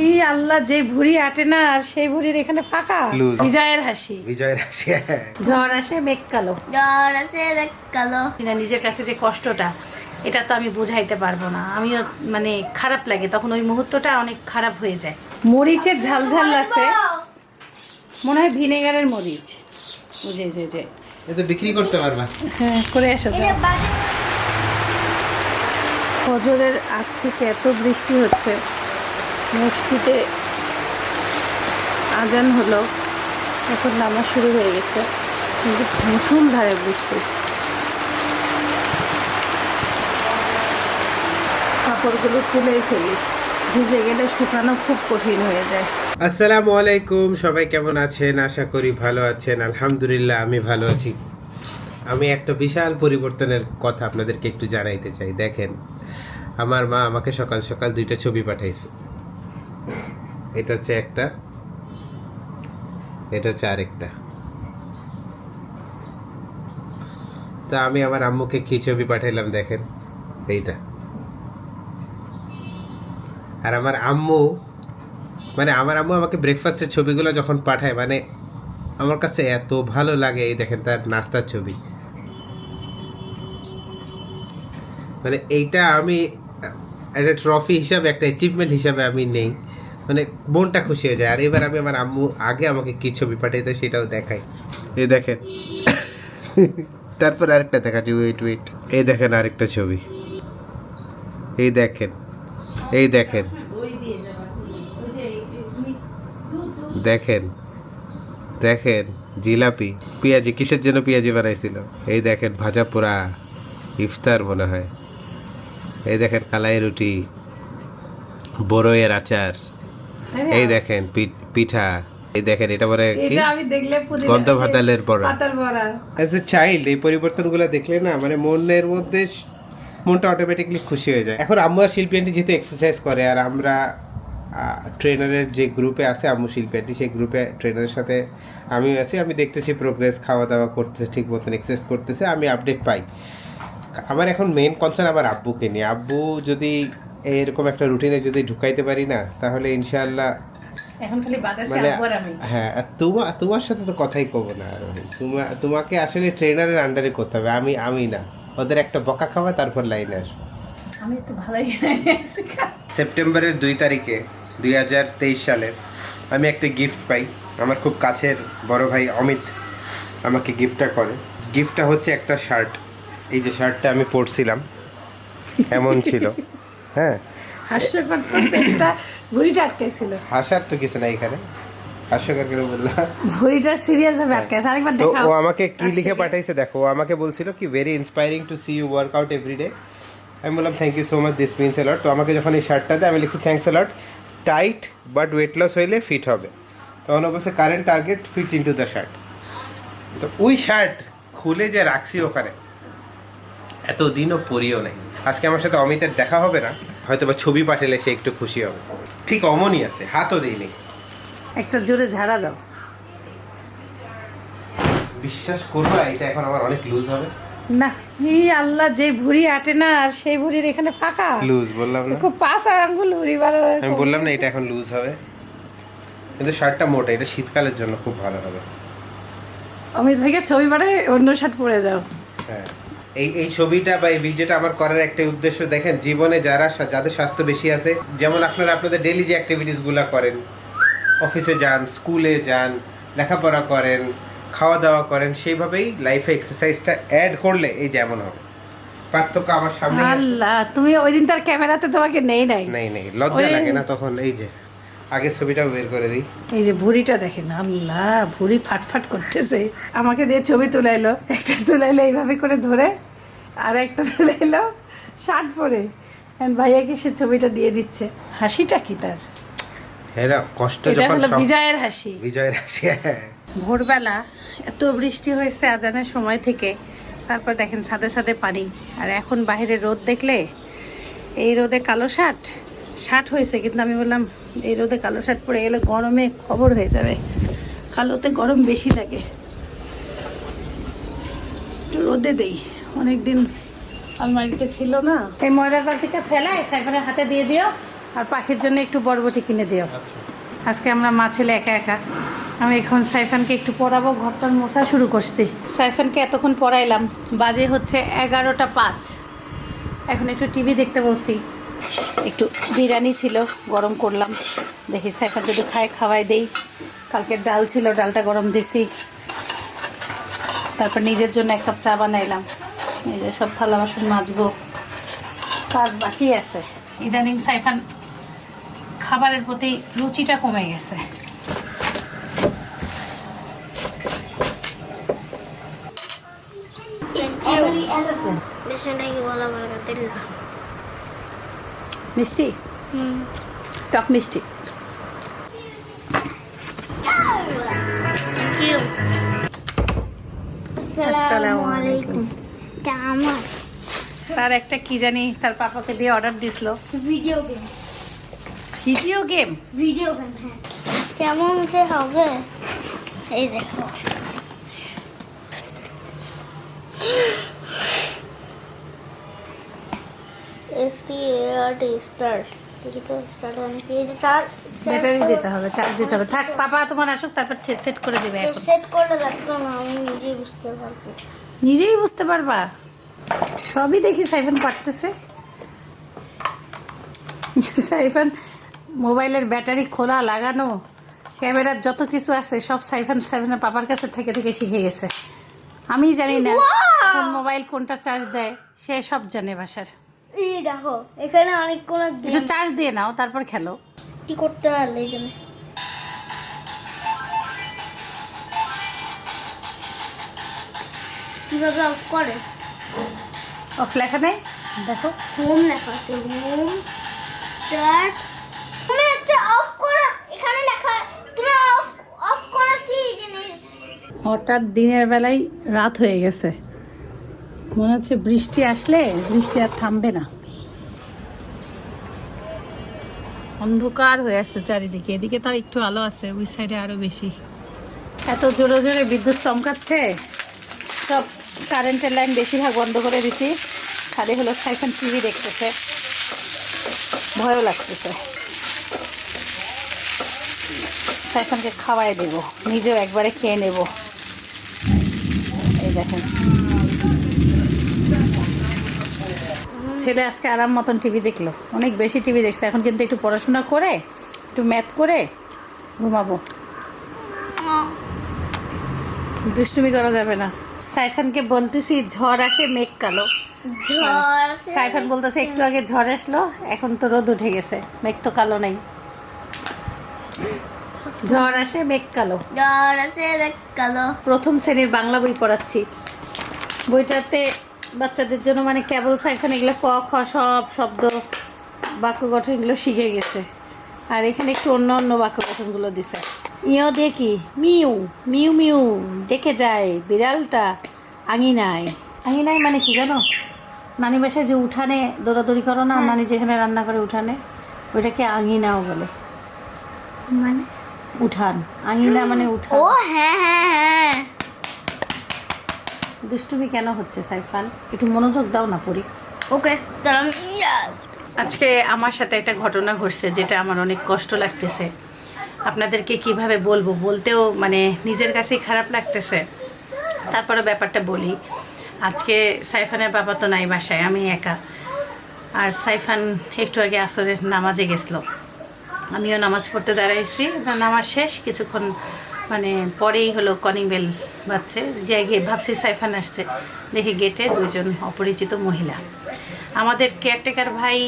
এই আল্লাহ যে ভুড়ি আটে না আর সেই ভুড়ির এখানে ফাঁকা। বিজয়ের হাসি। বিজয় রাশি ঝড় আসে মেঘ কালো। জ্বর আছে কালো। না নিজের কাছে যে কষ্টটা এটা তো আমি বুঝাইতে পারব না। আমিও মানে খারাপ লাগে। তখন ওই মুহূর্তটা অনেক খারাপ হয়ে যায়। মরিচের ঝাল ঝাল আছে। মনে হয় ভিনেগারের মরিচ। বুঝে যে যে এ তো বিক্রি করতে পারবা। হ্যাঁ করে আসো যাও। ফজরের আগ থেকে এত বৃষ্টি হচ্ছে। মসজিদে আজান হলো, এখন নামাজ শুরু হয়ে গেছে। কিন্তু মুসুলধারে বৃষ্টি। কাপড়গুলো তুলেই ফেলি। ভিজে গেলে শুকানো খুব কঠিন হয়ে যায়। আসসালামু আলাইকুম, সবাই কেমন আছেন? আশা করি ভালো আছেন। আলহামদুলিল্লাহ, আমি ভালো আছি। আমি একটা বিশাল পরিবর্তনের কথা আপনাদেরকে একটু জানাইতে চাই। দেখেন, আমার মা আমাকে সকাল সকাল দুইটা ছবি পাঠাইছে। এটা হচ্ছে একটা, এটা হচ্ছে আরেকটা। তা আমি আমার আম্মুকে কি ছবি পাঠাইলাম দেখেন, এইটা। আর আমার আম্মু মানে আমার আম্মু আমাকে ব্রেকফাস্টের ছবিগুলো যখন পাঠায় মানে আমার কাছে এত ভালো লাগে এই দেখেন তার নাস্তার ছবি। মানে এইটা আমি একটা ট্রফি হিসাবে, একটা অ্যাচিভমেন্ট হিসাবে আমি নেই। মানে মনটা খুশি হয়ে যায়। আর এবার আমি আমার আম্মু আগে আমাকে কি ছবি পাঠাইতো সেটাও দেখাই। এই দেখেন। তারপর আরেকটা দেখাচ্ছি ওয়েট ওয়েট এই দেখেন আরেকটা ছবি। এই দেখেন। এই দেখেন। দেখেন। দেখেন জিলাপি। পেঁয়াজি, কিসের জন্য পেঁয়াজি বানাইছিল? এই দেখেন ভাজা পোড়া। ইফতার মনে হয়। এই দেখেন কালাই রুটি। বড়ইয়ের আচার। এই দেখেন পিঠা। এই দেখেন এটা বলে কি? আমি দেখলে পুদিনা- গন্ধ ভাতালের বড়া। অ্যাজ এ চাইল্ড এই পরিবর্তনগুলো দেখলে না মানে মনের মধ্যে মনটা অটোমেটিকলি খুশি হয়ে যায়। এখন আম্মু আর শিল্পী আন্টি যেহেতু এক্সারসাইজ করে আর আমরা ট্রেনারের যে গ্রুপে আছে আম্মু শিল্পী আন্টি সেই গ্রুপে ট্রেনারের সাথে আমিও আছি আমি দেখতেছি প্রোগ্রেস খাওয়া দাওয়া করতেছে ঠিক মতন এক্সারসাইজ করতেছে আমি আপডেট পাই। আমার এখন মেন কনসার্ন আমার আব্বুকে নিয়ে। আব্বু যদি এরকম একটা রুটিনে যদি ঢুকাইতে পারি না তাহলে ইনশাআল্লাহ এখন খালি বাতাসে মানে আমি। হ্যাঁ আর তোমার তোমার সাথে তো কথাই কব না আর তোমার তোমাকে আসলে ট্রেনারের আন্ডারে করতে হবে আমি আমি না। ওদের একটা বকা খাওয়া তারপর লাইনে আসব। আমি তো ভালোই সেপ্টেম্বরের দুই তারিখে দুই হাজার তেইশ সালের আমি একটা গিফট পাই। আমার খুব কাছের বড় ভাই অমিত আমাকে গিফটটা করে। গিফটটা হচ্ছে একটা শার্ট এই যে শার্টটা আমি পরছিলাম এমন ছিল। হ্যাঁ। হাস্যকর তো পেটটা ভুড়িটা আটকেছিল হাসার তো কিছু না এখানে? হাস্যকর করে বললাম ভুড়িটা সিরিয়াস ভাবে আটকেছে আরেকবার তো দেখাও। ও আমাকে কি লিখে পাঠাইছে দেখো ও আমাকে বলছিল কি very inspiring to see you work out everyday আমি বললাম thank you so much this means a lot তো আমাকে যখন এই শার্টটা দেয় আমি লিখছি thanks a lot tight but weight loss হইলে ফিট হবে। তখন বলছে current target fit into the shirt তো ওই শার্ট খুলে যে রাখছি ওখানে এতদিনও পরিও নাই। আজকে আমার সাথে অমিতের দেখা হবে না হয়তো বা ছবি পাঠালে সে একটু খুশি হবে। ঠিক অমনই আছে হাতও দিইনি। একটা জোরে ঝাড়া দাও। বিশ্বাস করবা এটা এখন আমার অনেক লুজ হবে? না এই আল্লাহ যে ভুড়ি আটে না আর সেই ভুড়ির এখানে ফাঁকা। লুজ বললাম না। খুব পাঁচ আঙ্গুল ভুড়ি বাড়া আমি বললাম না এটা এখন লুজ হবে। কিন্তু শার্টটা মোটা এটা শীতকালের জন্য খুব ভালো হবে। অমিত ভাইকে ছবি পাঠায় অন্য শার্ট পরে যাও। হ্যাঁ। এই এই ছবিটা বা এই ভিডিওটা আমার করার একটা উদ্দেশ্য দেখেন জীবনে যারা যাদের স্বাস্থ্য বেশি আছে যেমন আপনারা আপনাদের ডেলি যে অ্যাক্টিভিটিসগুলো করেন অফিসে যান স্কুলে যান লেখাপড়া করেন খাওয়া দাওয়া করেন সেইভাবেই লাইফে এক্সারসাইজটা অ্যাড করলে এই যেমন হবে। পার্থক্য আমার সামনে আল্লাহ তুমি ওই দিন তার ক্যামেরাতে তোমাকে নেই নাই? নেই নেই লজ্জা লাগে না তখন এই যে। আগে ছবিটাও বের করে দিই। এই যে ভুড়িটা দেখেন আল্লাহ ভুড়ি ফাটফাট করতেছে। আমাকে দিয়ে ছবি তুলাইলো একটা তুলাইলো এইভাবে করে ধরে আর একটা তুলাইলো শার্ট পরে। ভাইয়াকে সে ছবিটা দিয়ে দিচ্ছে? হাসিটা কি তার? এরা কষ্ট এটা হলো বিজয়ের হাসি। বিজয়ের হাসি হ্যাঁ। ভোরবেলা এত বৃষ্টি হয়েছে আজানের সময় থেকে তারপর দেখেন সাথে সাথে পানি। আর এখন বাইরে রোদ দেখলে এই রোদে কালো শার্ট শার্ট হয়েছে কিন্তু আমি বললাম এই রোদে কালো শার্ট পরে গেলে গরমে খবর হয়ে যাবে। কালোতে গরম বেশি লাগে। একটু রোদে দেই। অনেকদিন আলমারিতে ছিল না। এই ময়লার বালতিটা ফেলাই সাইফানের হাতে দিয়ে দিও আর পাখির জন্য একটু বরবটি কিনে দিও। আচ্ছা। আজকে আমরা মা ছেলে একা একা। আমি এখন সাইফানকে একটু পড়াবো ঘরটার মোছা শুরু করছি। সাইফানকে এতক্ষণ পড়াইলাম বাজে হচ্ছে এগারোটা পাঁচ। এখন একটু টিভি দেখতে বলছি একটু বিরিয়ানি ছিল গরম করলাম। দেখি সাইফান যদি খায় খাওয়াই দেই। কালকের ডাল ছিল ডালটা গরম দিছি। তারপর নিজের জন্য এক কাপ চা বানাইলাম। এই যে সব থালা বাসন মাজবো। কাজ বাকি আছে। ইদানিং সাইফান খাবারের প্রতি রুচিটা কমে গেছে। বেশনটা কি বলা আমার কাছে মিষ্টি? টক মিষ্টি। তার একটা কি জানি তার পাপাকে দিয়ে অর্ডার দিছিল। Video game video game video game হ্যাঁ। কেমন যে হবে। এই দেখো। S T R T start battery দিতে হবে চার্জ দিতে হবে। থাক পাপা তোমার আসুক তারপর সেট করে দেবে সেট না আমি নিজেই বুঝতে পারব। নিজেই বুঝতে পারবা? সবই দেখি সাইফান পারতেছে। সাইফান মোবাইলের ব্যাটারি খোলা লাগানো ক্যামেরার যত কিছু আছে সব সাইফান সাইফানের পাপার কাছে থেকে থেকে শিখে গেছে। আমি জানি না কোন মোবাইল কোনটা চার্জ দেয় সে সব জানে বাসার। এই দেখো এখানে অনেক কোনো একটু চার্জ দিয়ে নাও তারপর খেলো। কি করতে পারলে জন্য কীভাবে অফ করে? অফ লেখা নেই? দেখো। হোম লেখা আছে হোম স্টার্ট তুমি হচ্ছে অফ করো এখানে লেখা তুমি অফ অফ করা কি জিনিস? হঠাৎ দিনের বেলায় রাত হয়ে গেছে। মনে হচ্ছে বৃষ্টি আসলে বৃষ্টি আর থামবে না। অন্ধকার হয়ে আসছে চারিদিকে। এদিকে তাও একটু আলো আছে, ওই সাইডে আরও বেশি। এত জোরে জোরে বিদ্যুৎ চমকাচ্ছে। সব কারেন্টের লাইন বেশিরভাগ বন্ধ করে দিছি। খালি হলো সাইফান টিভি দেখতেছে। ভয়ও লাগতেছে। সাইফানকে খাওয়াই দেবো, নিজেও একবারে খেয়ে নেব। এই দেখেন। ছেলে আজকে আরাম মতন টিভি দেখল। অনেক বেশি টিভি দেখছে। এখন কিন্তু একটু পড়াশোনা করে একটু ম্যাথ করে ঘুমাবো। দুষ্টুমি করা যাবে না। সাইফানকে বলতেছি ঝড় আসে মেঘ কালো। ঝড় সাইফান বলতেছে একটু আগে ঝড় আসলো এখন তো রোদ উঠে গেছে মেঘ তো কালো নাই। ঝড় আসে মেঘ কালো। ঝড় আসে রেড কালো। প্রথম শ্রেণির বাংলা বই পড়াচ্ছি। বইটাতে বাচ্চাদের জন্য মানে কেবল সাইফান এগুলো ক খ সব শব্দ বাক্য গঠন এগুলো শিখে গেছে। আর এখানে একটু অন্য অন্য বাক্য গঠনগুলো দিছে। ইও দেখি মিউ মিউ মিউ ডেকে যায় বিড়ালটা আঙিনায়। আঙিনায় মানে কি জানো? নানি বাসায় যে উঠানে দৌড়াদৌড়ি করো না নানি যেখানে রান্না করে উঠানে ওইটাকে আঙিনাও বলে। মানে? উঠান আঙিনা মানে উঠান। ও হ্যাঁ হ্যাঁ হ্যাঁ। দুষ্টুমি কেন হচ্ছে, সাইফান? একটু মনোযোগ দাও না পড়ি ওকে আজকে আমার সাথে একটা ঘটনা ঘটছে যেটা আমার অনেক কষ্ট লাগতেছে। আপনাদেরকে কীভাবে বলব? বলতেও মানে নিজের কাছেই খারাপ লাগতেছে। তারপরে ব্যাপারটা বলি। আজকে সাইফানের বাবা তো নাই বাসায়, আমি একা। আর সাইফান একটু আগে আসরের নামাজে গেছিল। আমিও নামাজ পড়তে দাঁড়াইছি নামাজ শেষ, কিছুক্ষণ মানে পরেই হলো কলিং বেল বাজছে। যে ভাবছি সাইফান আসছে। দেখি গেটে দুজন অপরিচিত মহিলা। আমাদের কেয়ারটেকার ভাই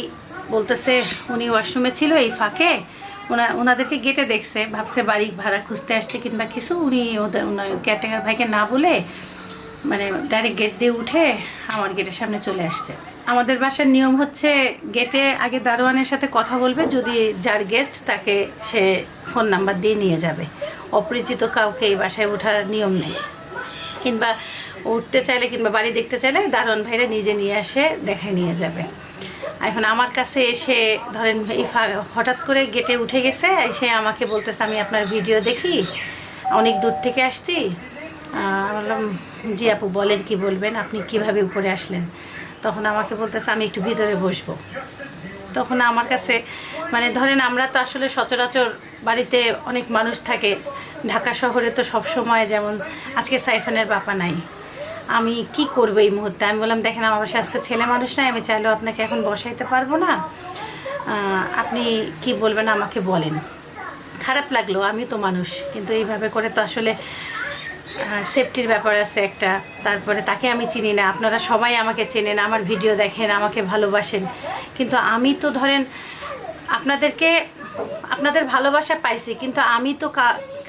বলতেছে, উনি ওয়াশরুমে ছিল এই ফাঁকে। ওনা ওনাদেরকে গেটে দেখছে। ভাবছে বাড়ি ভাড়া খুঁজতে আসছে কিংবা কিছু। উনি ওদের কেয়ারটেকার ভাইকে না বলে মানে ডাইরেক্ট গেট দিয়ে উঠে আমার গেটের সামনে চলে আসছে। আমাদের বাসার নিয়ম হচ্ছে গেটে আগে দারোয়ানের সাথে কথা বলবে, যদি যার গেস্ট তাকে সে ফোন নাম্বার দিয়ে নিয়ে যাবে। অপরিচিত কাউকে এই বাসায় ওঠার নিয়ম নেই। কিংবা উঠতে চাইলে কিংবা বাড়ি দেখতে চাইলে দারোয়ান ভাইরা নিজে নিয়ে আসে দেখায় নিয়ে যাবে। এখন আমার কাছে এসে ধরেন হঠাৎ করে গেটে উঠে গেছে, এসে আমাকে বলতেছে, আমি আপনার ভিডিও দেখি, অনেক দূর থেকে আসছি। বললাম, জি আপু, বলেন কি বলবেন? আপনি কীভাবে উপরে আসলেন? তখন আমাকে বলতেছে, আমি একটু ভিতরে বসবো। তখন আমার কাছে মানে ধরেন আমরা তো আসলে সচরাচর বাড়িতে অনেক মানুষ থাকে। ঢাকা শহরে তো সব সময় যেমন, আজকে সাইফানের বাপা নাই। আমি কি করব এই মুহূর্তে? আমি বললাম, দেখেন, আমার বাসায় আজকে ছেলে মানুষ নাই, আমি চাইলেও আপনাকে এখন বসাইতে পারব না। আপনি কি বলবেন আমাকে বলেন। খারাপ লাগল আমি তো মানুষ, কিন্তু এইভাবে করে তো আসলে সেফটির ব্যাপার আছে একটা। তারপরে তাকে আমি চিনি না। আপনারা সবাই আমাকে চেনেন, আমার ভিডিও দেখেন, আমাকে ভালোবাসেন। কিন্তু আমি তো ধরেন, আপনাদেরকে, আপনাদের ভালোবাসা পাইছি, কিন্তু আমি তো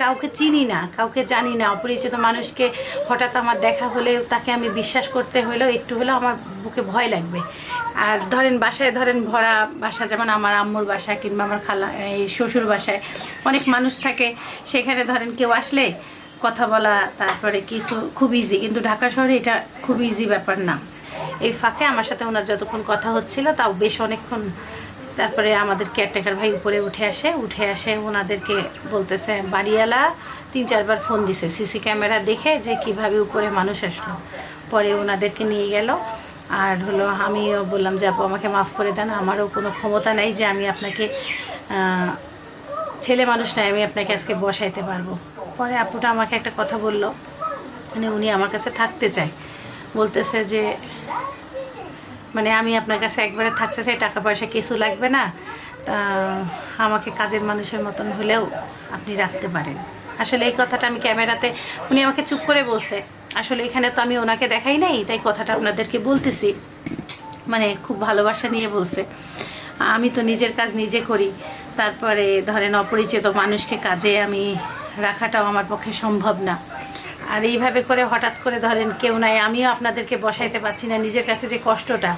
কাউকে চিনি না, কাউকে জানি না। অপরিচিত মানুষকে হঠাৎ আমার দেখা হলেও, তাকে আমি বিশ্বাস করতে হলেও, একটু হলেও আমার বুকে ভয় লাগবে। আর ধরেন বাসায় ধরেন ভরা বাসা, যেমন আমার আম্মুর বাসা কিংবা আমার খালা, এই শ্বশুর বাসায় অনেক মানুষ থাকে। সেখানে ধরেন কেউ আসলে কথা বলা, তারপরে কিছু খুব ইজি কিন্তু ঢাকা শহরে এটা খুব ইজি ব্যাপার না। এই ফাঁকে আমার সাথে ওনার যতক্ষণ কথা হচ্ছিল, তাও বেশ অনেকক্ষণ তারপরে আমাদের কেয়ারটেকার ভাই উপরে উঠে আসে উঠে আসে ওনাদেরকে বলতেছে, বাড়িওয়ালা, তিন চারবার ফোন দিছে সিসি ক্যামেরা দেখে যে কীভাবে উপরে মানুষ আসলো। পরে ওনাদেরকে নিয়ে গেল। আর হলো, আমিও বললাম যে, আপু, আমাকে মাফ করে দেন, আমারও কোনো ক্ষমতা নাই যে আমি আপনাকে ছেলে মানুষ নাই আমি আপনাকে আজকে বসাইতে পারব। পরে আপুটা আমাকে একটা কথা বলল। মানে উনি আমার কাছে থাকতে চায়। বলতেছে যে মানে আমি আপনার কাছে একবারে থাকতে চাই, টাকা পয়সা কিছু লাগবে না। তা আমাকে কাজের মানুষের মতন হলেও আপনি রাখতে পারেন। আসলে এই কথাটা আমি ক্যামেরাতে, উনি আমাকে চুপ করে বলছে। আসলে এখানে তো আমি ওনাকে দেখাই নাই, তাই কথাটা আপনাদেরকে বলতেছি। মানে খুব ভালোবাসা নিয়ে বলছে। আমি তো নিজের কাজ নিজে করি। তারপরে ধরেন অপরিচিত মানুষকে কাজে আমি রাখাটাও আমার পক্ষে সম্ভব না। আর এইভাবে করে হঠাৎ করে ধরেন কেউ নাই, আমিও আপনাদেরকে বসাইতে পারছি না নিজের কাছে যে কষ্টটা,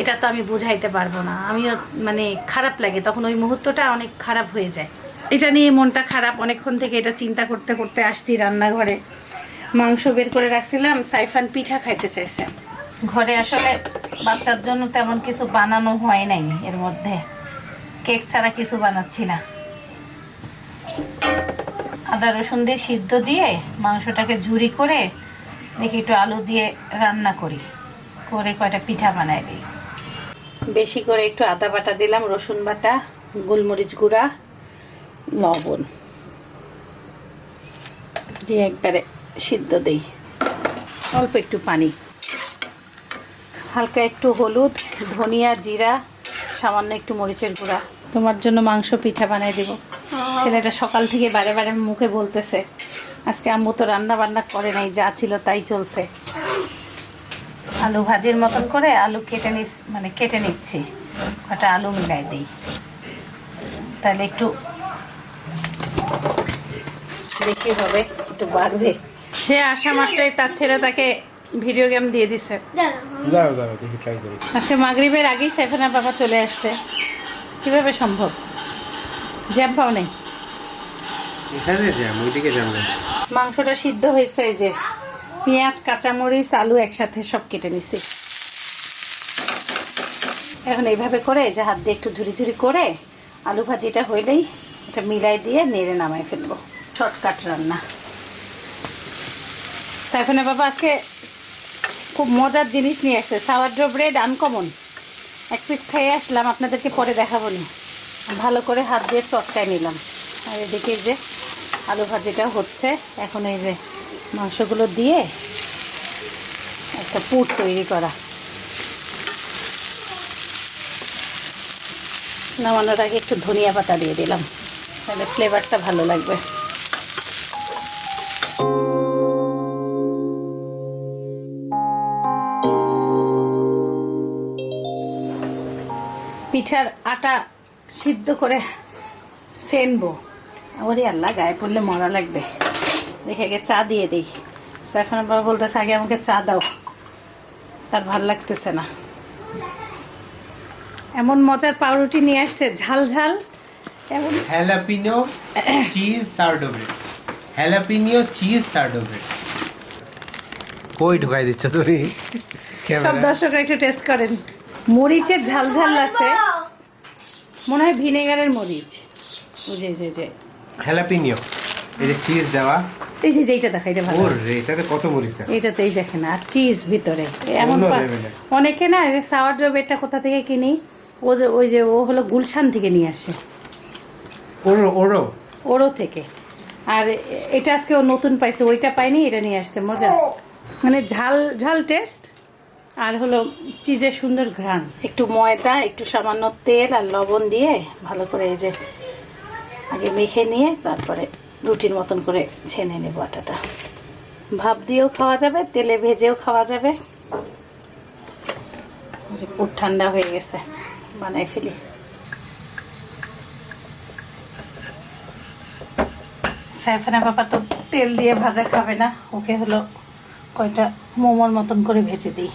এটা তো আমি বুঝাইতে পারব না। আমিও মানে খারাপ লাগে, তখন ওই মুহূর্তটা অনেক খারাপ হয়ে যায়। এটা নিয়ে মনটা খারাপ, অনেকক্ষণ থেকে এটা চিন্তা করতে করতে আসছি রান্নাঘরে। মাংস বের করে রাখছিলাম, সাইফান পিঠা খাইতে চাইছে। ঘরে আসলে বাচ্চার জন্য তেমন কিছু বানানো হয় নাই এর মধ্যে। কেক ছাড়া কিছু বানাচ্ছি না। আদা রসুন দিয়ে সিদ্ধ দিয়ে মাংসটাকে ঝুরি করে দেখি একটু আলু দিয়ে রান্না করি। করে কয়টা পিঠা বানাই দিই। বেশি করে একটু আদা বাটা দিলাম, রসুন বাটা, গোলমরিচ গুঁড়া, লবণ দিয়ে একবারে সিদ্ধ দিই। অল্প একটু পানি। হালকা একটু হলুদ, ধনিয়া, জিরা, সামান্য একটু মরিচের গুঁড়া। তোমার জন্য মাংস পিঠা বানাই দেব। ছেলেটা সকাল থেকে বারে বারে মুখে বলতেছে আজকে আম্মু তো রান্না বান্না করে নাই যা ছিল তাই চলছে। আলু ভাজির মতন করে আলু কেটে নিস মানে কেটে নিচ্ছি কটা আলু মিলাই দিই। তাহলে একটু বেশি হবে একটু বাড়বে। সে আসা মাত্রই তার ছেলে তাকে ভিডিও গেম দিয়ে দিছে। আজকে মাগরিবের আগেই সেফেনা বাবা চলে আসছে। কীভাবে সম্ভব? জ্যাম পাও নেই? এখানে জ্যাম ওইদিকে জ্যাম মাংসটা সিদ্ধ হয়েছে এই যে পেঁয়াজ কাঁচামরিচ আলু একসাথে সব কেটে নিছি। এখন এইভাবে করে যে হাত দিয়ে একটু ঝুরি ঝুরি করে আলু ভাজিটা হইলেই এটা মিলাই দিয়ে নেড়ে নামাই ফেলব। শর্টকাট রান্না। সাইফানা বাবা আজকে খুব মজার জিনিস নিয়ে আসছে সাওয়ারড্রো ব্রেড আনকমন এক পিস খেয়ে আসলাম আপনাদেরকে পরে দেখাবো নি। ভালো করে হাত দিয়ে চটকায় নিলাম। আর এদিকে যে আলু ভাজিটা হচ্ছে। এখন এই যে মাংসগুলো দিয়ে একটা পুর তৈরি করা। নামানোর আগে একটু ধনিয়া পাতা দিয়ে দিলাম। তাহলে ফ্লেভারটা ভালো লাগবে। পিঠার আটা সিদ্ধ করে সেনবো। ওরে আল্লাহ গায়ে পড়লে মরা লাগবে। দেখে আগে চা দিয়ে দিই। সাইফান বাবা বলতেছে আগে আমাকে চা দাও। তার ভালো লাগতেছে না। এমন মজার পাউরুটি নিয়ে আসছে ঝাল ঝাল। এমন jalapeno cheese sourdough bread jalapeno cheese sourdough bread কই ঢুকাই দিচ্ছ তুমি? সব দর্শকরা একটু টেস্ট করেন। মরিচের ঝাল ঝাল আছে। মনে হয় ভিনেগারের মরিচ। যে যে হ্যালাপিনিও এই যে চিজ দেওয়া। এই যে যেইটা দেখা এটা ভালো। ওর এটাতে কত মরিচ এটাতেই দেখেন আর চিজ ভিতরে। এমন। অনেকে না সাওয়ার ড্রবেরটা কোথা থেকে কিনি ও যে ওই যে ও হলো গুলশান থেকে নিয়ে আসে। ওরো ওরো। ওরও থেকে। আর এটা আজকে ও নতুন পাইছে ওইটা পাইনি এটা নিয়ে আসছে মজা। মানে ঝাল ঝাল টেস্ট আর হলো চিজের সুন্দর ঘ্রাণ। একটু ময়দা, একটু সামান্য তেল আর লবণ দিয়ে ভালো করে এই যে আগে মেখে নিয়ে তারপরে রুটির মতন করে ছেনে নেব আটাটা। ভাপ দিয়েও খাওয়া যাবে, তেলে ভেজেও খাওয়া যাবে। পুর ঠান্ডা হয়ে গেছে বানাই ফেলি। সাইফানা বাবা তো তেল দিয়ে ভাজা খাবে না, ওকে হলো কয়টা মোমোর মতন করে ভেজে দিই।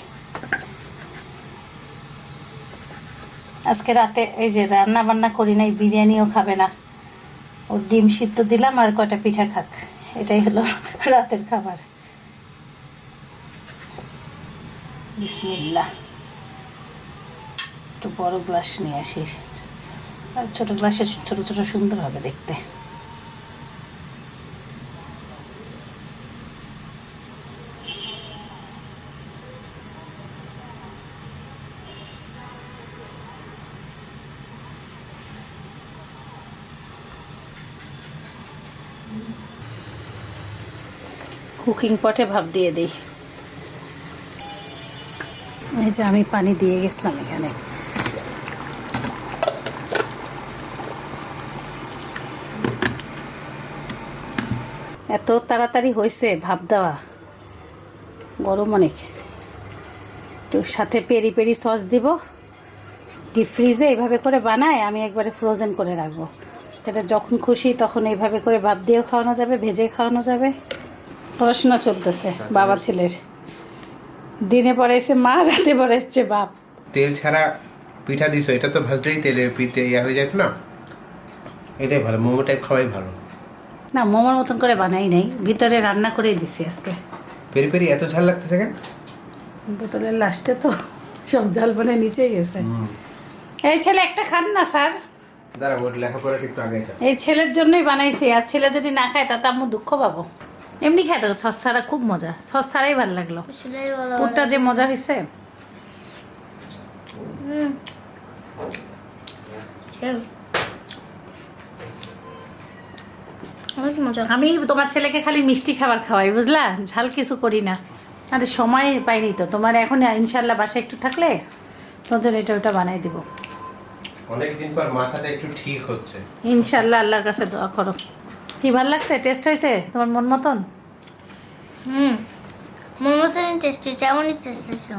আজকে রাতে এই যে রান্না বান্না করি নাই, বিরিয়ানিও খাবে না। ও ডিম সিদ্ধ দিলাম আর কয়টা পিঠা খাক। এটাই হলো রাতের খাবার। বিসমিল্লাহ। একটু বড় গ্লাস নিয়ে আসি। আর ছোটো গ্লাসে ছোটো ছোটো সুন্দর হবে দেখতে। কুকিং পটে ভাপ দিয়ে দিই। এই যে আমি পানি দিয়ে গেছিলাম এখানে। এত তাড়াতাড়ি হয়েছে ভাব দেওয়া। গরম অনেক। তো সাথে পেরি পেরি সস দিব। ডিপ ফ্রিজে এইভাবে করে বানায়, আমি একবারে ফ্রোজেন করে রাখব। তাহলে যখন খুশি তখন এইভাবে করে ভাপ দিয়েও খাওয়ানো যাবে, ভেজে খাওয়ানো যাবে। পড়াশোনা চলতেছে বাবা ছেলের। দিনে পড়াইছে মা রাতে পড়াইছে বাপ। তেল ছাড়া পিঠা দিছো এটা তো ভাজলেই তেলে পিঠে ইয়া হয়ে যেত না? এটাই ভালো মোমো টাইপ খাওয়াই ভালো। না মোমোর মতন করে বানাই নাই ভিতরে রান্না করেই দিছি আজকে। পেরি পেরি এত ঝাল লাগতেছে কেন? বোতলের লাস্টে তো সব ঝাল বনে নিচেই গেছে। এই ছেলে একটা খান না স্যার? দাঁড়া ওর লেখাপড়াটা একটু আগে এই ছেলের জন্যই বানাইছি আর ছেলে যদি না খায় তাতে আমি দুঃখ পাবো। এমনি খাই দেখো সস ছাড়া খুব মজা। সস ছাড়াই ভালো লাগল। পুরটা যে মজা হয়েছে আমি তোমার ছেলেকে খালি মিষ্টি খাবার খাওয়াই বুঝলা? ঝাল কিছু করি না। আরে সময় পাইনি তো। তোমার এখন ইনশাল্লাহ বাসায় একটু থাকলে তোদের এটা ওটা বানাই দিব। অনেকদিন পর মাথাটা একটু ঠিক হচ্ছে। ইনশাল্লাহ আল্লাহর কাছে দোয়া করো। কি ভালো লাগছে? টেস্ট হয়েছে? তোমার মন মতন? হুম। মন মতনই টেস্ট হয়েছে এমনই টেস্ট হয়েছে।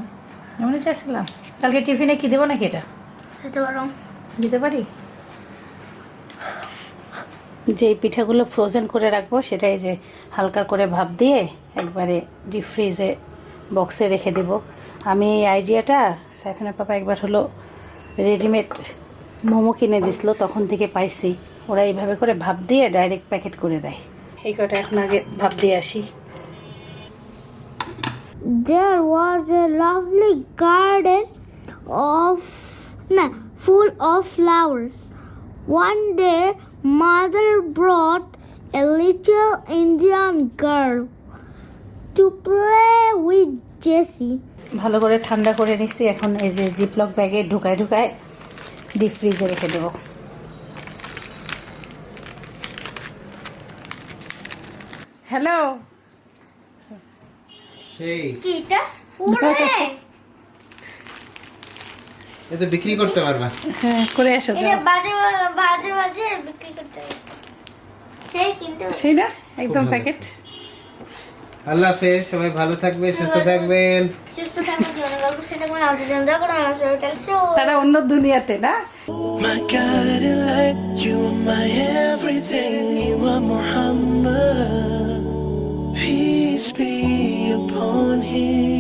এমনি চাইছিলাম কালকে টিফিনে কি দেবো নাকি এটা? খেতে পারো। দিতে পারি? যে পিঠাগুলো ফ্রোজেন করে রাখব সেটাই যে হালকা করে ভাপ দিয়ে একবারে ডিপ ফ্রিজে বক্সে রেখে দেব। আমি এই আইডিয়াটা সাইফানের পাপা একবার হলো রেডিমেড মোমো কিনে দিছিল তখন থেকে পাইছি। ওরা এইভাবে করে ভাপ দিয়ে ডাইরেক্ট প্যাকেট করে দেয় এই কটা এখন আগে ভাপ দিয়ে আসি There was a lovely garden of no, full of flowers. One day, mother brought a little Indian girl to play with Jessie. ভালো করে ঠান্ডা করে নিচ্ছি এখন এই যে জিপলক ব্যাগে ঢুকায় ঢুকায় ডিপ ফ্রিজে রেখে দেবো হ্যালো সেই। কিটা পুরে এ তো বিক্রি করতে পারবা। হ্যাঁ করে আসো এটা বাজে বাজে বাজে বিক্রি করতে সেই কিনতে। সেই না? একদম। প্যাকেট আল্লাহ হাফেজ সবাই ভালো থাকবেন সুস্থ থাকবেন। সুস্থ থাকবেন জীবনে গল্প সে থাকবেন আমাদের জন্য দোয়া করুন আমার শরীরটা তারা অন্য দুনিয়াতে না? My you are my everything, you are Muhammad. on him.